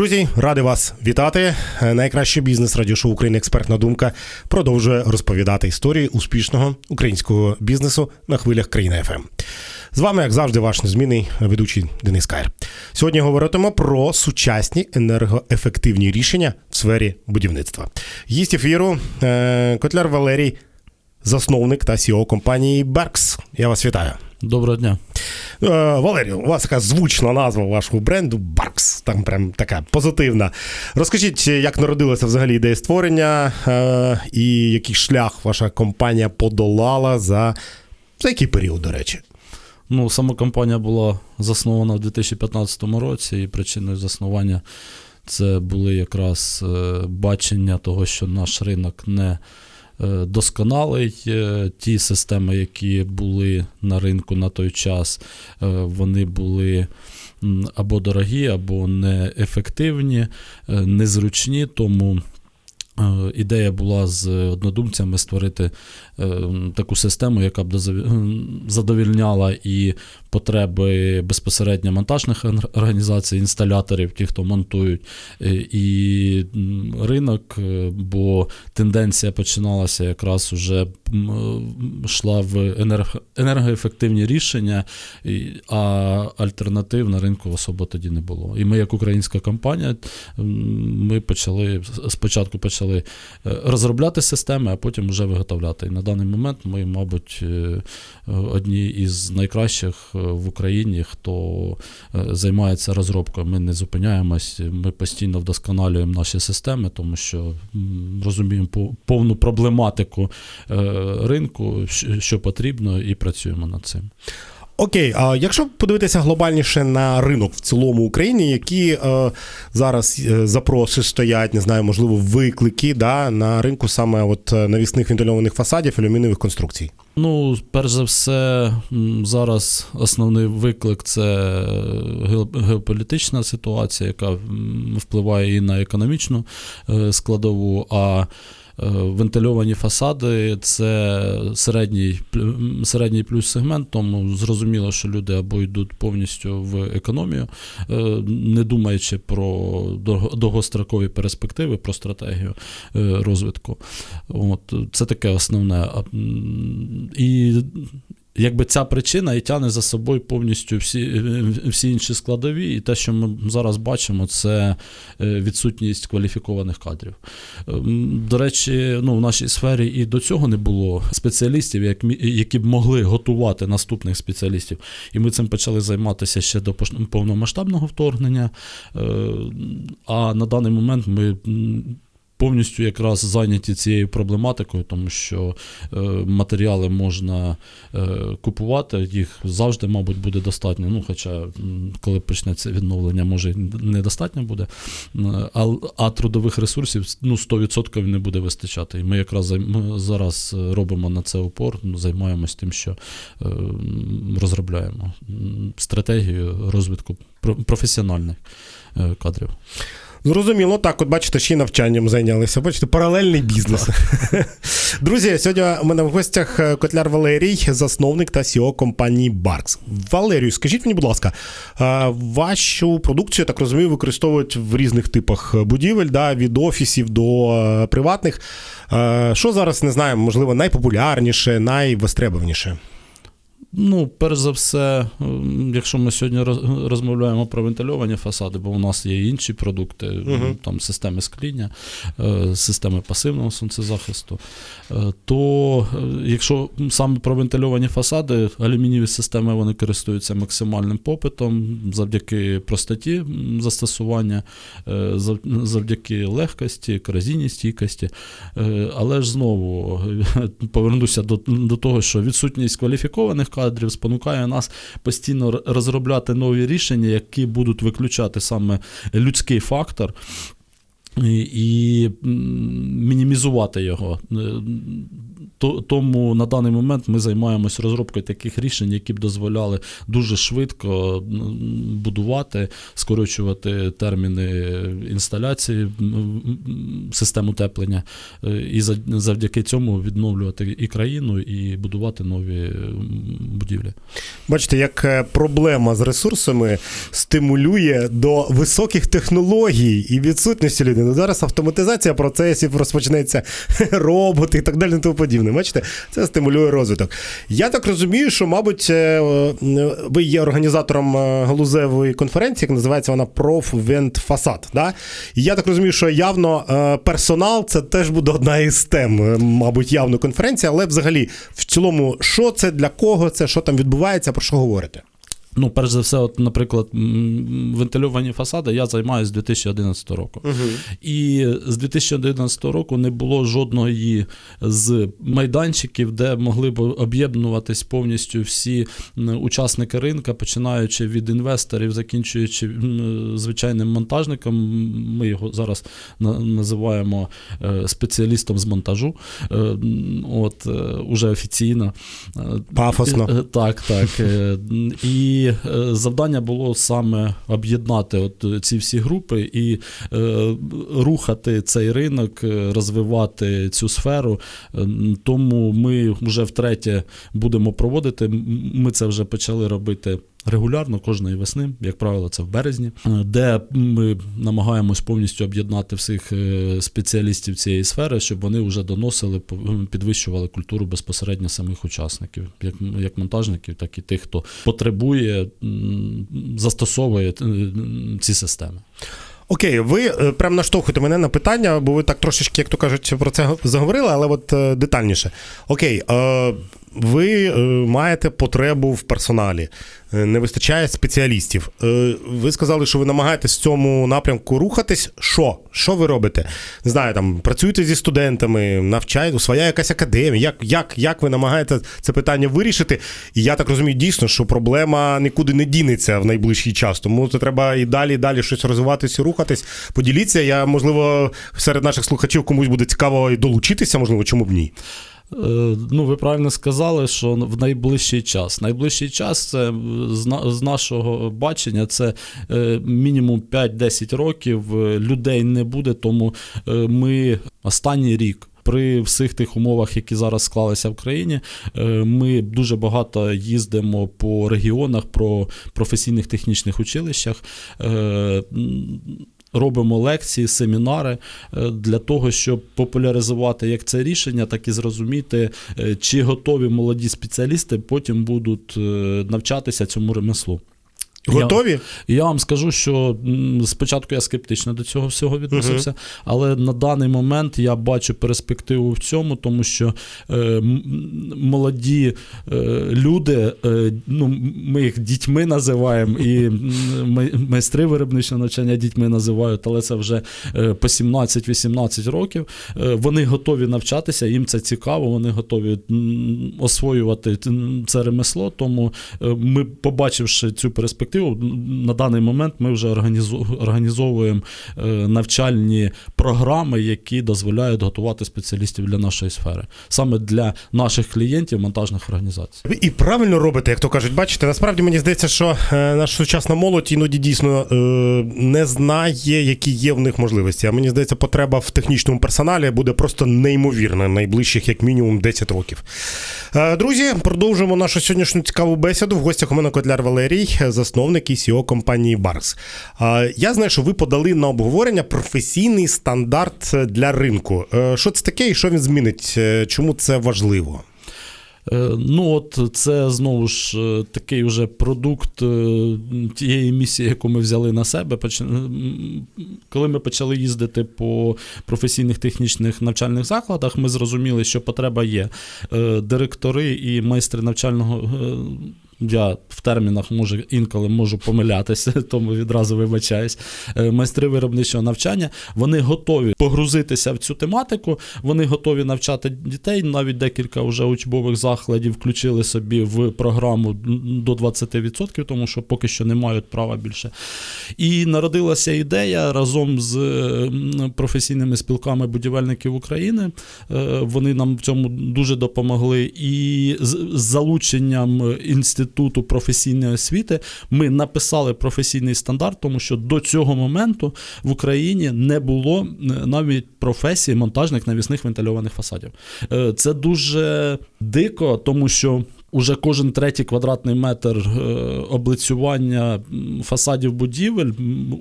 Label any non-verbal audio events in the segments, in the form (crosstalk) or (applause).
Друзі, радий вас вітати. Найкраще бізнес радіошоу України Експертна думка продовжує розповідати історії успішного українського бізнесу на хвилях країни ФМ. З вами, як завжди, ваш незмінний ведучий Денис Кайр. Сьогодні говоритимо про сучасні енергоефективні рішення в сфері будівництва. Гість ефіру е, Котляр Валерій, засновник та CEO компанії Беркс. Я вас вітаю. Доброго дня. Е, Валерію, у вас така звучна назва вашого бренду Баркс, там прям така позитивна. Розкажіть, як народилася взагалі ідея створення е, і який шлях ваша компанія подолала за, за який період, до речі? Ну, сама компанія була заснована в 2015 році, і причиною заснування це були якраз е, бачення того, що наш ринок не досконалий. Е, Ті системи, які були на ринку на той час, е, вони були або дорогі, або неефективні, е, незручні. Тому е, ідея була з однодумцями створити е, таку систему, яка б задовільняла і потреби безпосередньо монтажних організацій, інсталяторів, ті, хто монтують, е, і ринок, е, бо тенденція починалася якраз уже йшла в енерго- енергоефективні рішення, а альтернатив на ринку особо тоді не було. І ми, як українська компанія, ми почали спочатку почали е, розробляти системи, а потім вже виготовляти. І на даний момент ми, мабуть, одні із найкращих в Україні, хто е, займається розробкою. Ми не зупиняємось, ми постійно вдосконалюємо наші системи, тому що розуміємо по- повну проблематику е, ринку, що- потрібно, і працюємо над цим. Окей, а якщо подивитися глобальніше на ринок в цілому Україні, які е, зараз е, запроси стоять, не знаю, можливо, виклики да, на ринку саме от навісних вентильованих фасадів, алюмінієвих конструкцій? Ну, перш за все, зараз основний виклик це ге- геополітична ситуація, яка впливає і на економічну е, складову. А е, вентильовані фасади це середній, середній плюс сегмент, тому зрозуміло, що люди або йдуть повністю в економію, е, не думаючи про довгострокові перспективи, про стратегію е, розвитку. От, це таке основне. І якби ця причина і тягне за собою повністю всі, всі інші складові, і те, що ми зараз бачимо, це е, відсутність кваліфікованих кадрів. Ем, До речі, ну, в нашій сфері і до цього не було спеціалістів, як які б могли готувати наступних спеціалістів. І ми цим почали займатися ще до повномасштабного вторгнення. Е, А на даний момент ми. Повністю якраз зайняті цією проблематикою, тому що е, матеріали можна е, купувати, їх завжди, мабуть, буде достатньо. Ну, хоча, коли почнеться відновлення, може недостатньо буде. А, а трудових ресурсів ну, 100% не буде вистачати. І ми якраз зараз робимо на це упор, ну, займаємось тим, що е, розробляємо стратегію розвитку про- професіональних кадрів. Зрозуміло, так, от бачите, ще й навчанням зайнялися. Бачите, паралельний бізнес. (laughs) Друзі, сьогодні у мене в гостях е, Котляр Валерій, засновник та CEO компанії Баркс. Валерію, скажіть мені, будь ласка, е, вашу продукцію, я так розумію, використовують в різних типах будівель, да, від офісів до е, приватних. Що зараз не знаю, можливо, найпопулярніше, найвостребованіше? Ну, перш за все, якщо ми сьогодні розмовляємо про вентильовані фасади, бо у нас є інші продукти, Мгм. там системи скління, е, системи пасивного сонцезахисту, е, то е, якщо саме про вентильовані фасади, алюмінієві системи вони користуються максимальним попитом завдяки простоті застосування, завдяки легкості, корозійній стійкості. Але ж знову (laughs) повернуся до, до того, що відсутність кваліфікованих кадрів спонукає нас постійно розробляти нові рішення, які будуть виключати саме людський фактор. і, мінімізувати його. Е, Тому на даний момент ми займаємось розробкою таких рішень, які б дозволяли дуже швидко будувати, скорочувати терміни інсталяції систем утеплення, е, і за- завдяки цьому відновлювати і країну, і будувати нові будівлі. Бачите, як е, проблема з ресурсами стимулює до високих технологій і відсутності людини. Ну, Зараз автоматизація процесів розпочнеться, (laughs) роботи і так далі, тому подібне. Бачите, це стимулює розвиток. Я так розумію, що, мабуть, е, е, ви є організатором галузевої конференції, як називається вона Профвент Фасад. Да? І я так розумію, що явно персонал це теж буде одна із тем, мабуть, явно конференції, але взагалі в цілому, що це для кого це, що там відбувається, про що говорите? Ну, перш за все, от, наприклад, вентильовані фасади я займаюся з 2011 року. І з 2011 року не було жодної з майданчиків, де могли б об'єднуватись повністю всі учасники ринка, починаючи від інвесторів, закінчуючи звичайним монтажником. Ми його зараз називаємо е, спеціалістом з монтажу. Е, От е, уже офіційно. Пафосно. Так, так. Е, Е, завдання було саме об'єднати от е, ці всі групи і е, рухати цей ринок, розвивати цю сферу. Тому ми вже втретє будемо проводити. Ми це вже почали робити. Регулярно кожної весни, як правило, це в березні, е, де ми намагаємось повністю об'єднати всіх е, спеціалістів цієї сфери, щоб вони вже доносили, підвищували культуру безпосередньо самих учасників, як, як монтажників, так і тих, хто потребує, застосовує е, ці системи. Окей, ви прям наштовхуєте мене на питання, бо ви так трошечки, як то кажуть, про це заговорили, але от детальніше. Окей, ви маєте потребу в персоналі, не вистачає спеціалістів. Е, ви сказали, що ви намагаєтесь в цьому напрямку рухатись. Що? Що ви робите? Не знаю, там працюєте зі студентами, навчаєте, своя якась академія. Як, як, як ви намагаєте це питання вирішити? І я так розумію, дійсно, що проблема нікуди не дінеться в найближчий час. Тому це треба і далі, і далі щось розвиватися, рухатись. Поділіться. Я, можливо, серед наших слухачів комусь буде цікаво і долучитися, можливо, чому б ні. Е, Ну, ви правильно сказали, що в найближчий час. Найближчий час це з, нашого бачення це е, мінімум 5-10 років. Е, Людей не буде, тому е, ми останній рік. При всіх тих умовах, які зараз склалися в країні, е, ми дуже багато їздимо по регіонах, про професійних технічних училищах. Робимо лекції, семінари е, для того, щоб популяризувати як це рішення, так і зрозуміти, е, чи готові молоді спеціалісти потім будуть е, навчатися цьому ремеслу. Готові? І я вам скажу, що спочатку я скептично до цього всього відносився, але на даний момент я бачу перспективу в цьому, тому що е, молоді е, люди, е, ну, ми їх дітьми називаємо, і майстри виробничого навчання дітьми називають, але це вже е, по 17-18 років. Е, вони готові навчатися, їм це цікаво, вони готові освоювати це ремесло. Тому е, ми, побачивши цю перспективу, м, на даний момент ми вже організовуємо е, навчальні програми, які дозволяють готувати спеціалістів для нашої сфери, саме для наших клієнтів монтажних організацій. І правильно робите, як то кажуть, бачите, насправді мені здається, що е, наша сучасна молодь іноді дійсно е, не знає, які є в них можливості. А мені здається, потреба в технічному персоналі буде просто неймовірна найближчих, як мінімум, 10 років. Друзі, продовжуємо нашу сьогоднішню цікаву бесіду. В гостях у мене Котляр Валерій, засновник і CEO компанії Барс. Я знаю, що ви подали на обговорення професійний стандарт для ринку. Е, що це таке і що він змінить? Е, Чому це важливо? Е, Ну, от це знову ж такий вже продукт тієї місії, яку ми взяли на себе. Коли ми почали їздити по професійних технічних навчальних закладах, ми зрозуміли, що потреба є. Директори і майстри навчального. Е, я в термінах може інколи можу помилятися, (laughs) тому відразу вибачаюсь. Е, Майстри виробничого навчання вони готові погрузитися в цю тематику, вони готові навчати дітей. Навіть декілька вже учбових закладів включили собі в програму до 20%, тому що поки що не мають права більше. І народилася ідея разом з професійними спілками будівельників України. Е, Вони нам в цьому дуже допомогли. І з залученням інституту професійної освіти ми написали професійний стандарт, тому що до цього моменту в Україні не було е, навіть професії монтажник навісних вентильованих фасадів. Е, Це дуже дико, тому що. Уже кожен третій квадратний метр е, облицювання фасадів будівель,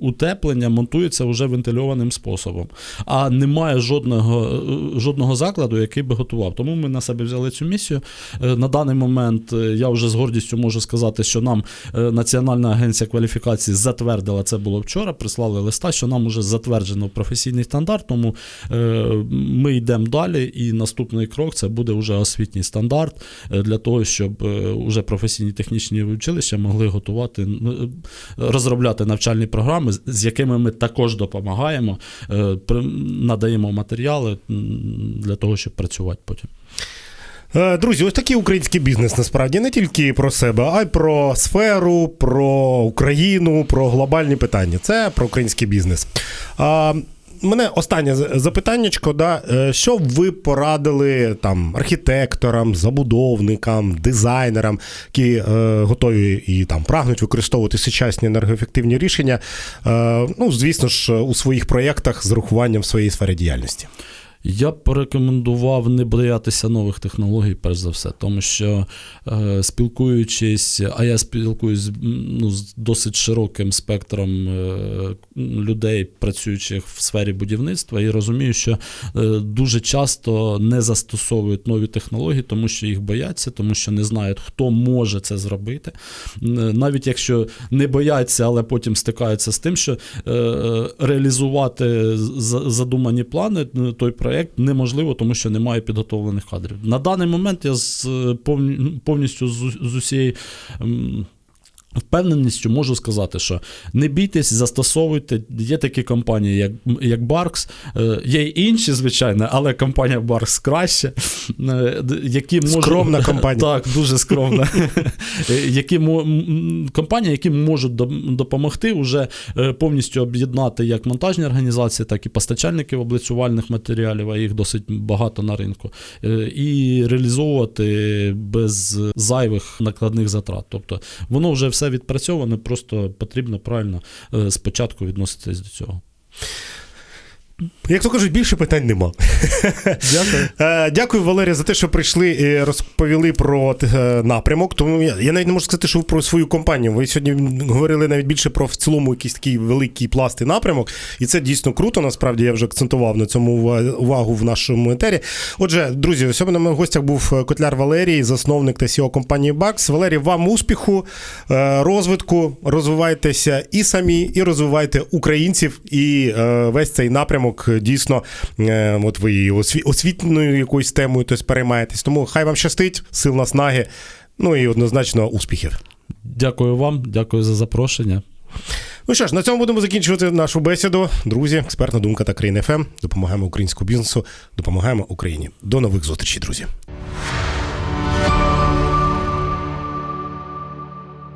утеплення монтується вже вентильованим способом. А немає жодного, е, жодного закладу, який би готував. Тому ми на себе взяли цю місію. Е, На даний момент я вже з гордістю можу сказати, що нам Національна агенція кваліфікації затвердила це було вчора. Прислали листа, що нам вже затверджено професійний стандарт. Тому ми йдемо далі. І наступний крок це буде вже освітній стандарт для того, щоб е, уже професійні технічні училища могли готувати е, розробляти навчальні програми, з- якими ми також допомагаємо, е, надаємо матеріали для того, щоб працювати потім. Друзі, ось такий український бізнес насправді не тільки про себе, а й про сферу, про Україну, про глобальні питання. Це про український бізнес. Мене останнє запитаннячко, да, е, що ви порадили там архітекторам, забудовникам, дизайнерам, які е, готові і там прагнуть використовувати сучасні енергоефективні рішення, е, ну, звісно ж, у своїх проєктах з урахуванням своєї сфери діяльності. Я б порекомендував не боятися нових технологій, перш за все, тому що е, спілкуючись, а я спілкуюсь ну, з досить широким спектром е, людей, працюючих в сфері будівництва, і розумію, що е, дуже часто не застосовують нові технології, тому що їх бояться, тому що не знають, хто може це зробити. Навіть якщо не бояться, але потім стикаються з тим, що е, реалізувати задумані плани, е, той проєкт неможливо, тому що немає підготовлених кадрів. На даний момент я з е, повні- повністю з усієї. Впевненістю можу сказати, що не бійтесь, застосовуйте. Є такі компанії, як, як Barks, е, є й інші, звичайно, але компанія Barks краще. е, Які можуть... Скромна компанія. Так, дуже скромна. (laughs) Які компанії, які можуть допомогти вже е, повністю об'єднати як монтажні організації, так і постачальників облицювальних матеріалів, а їх досить багато на ринку, і реалізовувати без зайвих накладних затрат. Тобто воно вже все відпрацьоване, просто потрібно правильно е, спочатку відноситись до цього. Як то кажуть, більше питань нема. (laughs) Дякую. Е, Дякую, Валерія, за те, що прийшли і розповіли про е, напрямок. Тому я, я навіть не можу сказати, що ви про свою компанію. Ви сьогодні говорили навіть більше про в цілому якийсь такий великий пласт і напрямок. І це дійсно круто. Насправді я вже акцентував на цьому увагу в нашому етері. Отже, друзі, сьогодні на моїх гостях був е, Котляр Валерій, засновник та CEO компанії Бакс. Валерій, вам успіху, розвитку, розвивайтеся і самі, і розвивайте українців. І весь цей напрямок е, дійсно, е, от ви і осві- освітньою якоюсь темою тось переймаєтесь. Тому хай вам щастить, сил наснаги, ну і однозначно успіхів. Дякую вам, дякую за запрошення. Ну що ж, на цьому будемо закінчувати нашу бесіду. Друзі, експертна думка та країна ФМ. Допомагаємо українському бізнесу, допомагаємо Україні. До нових зустрічей, друзі.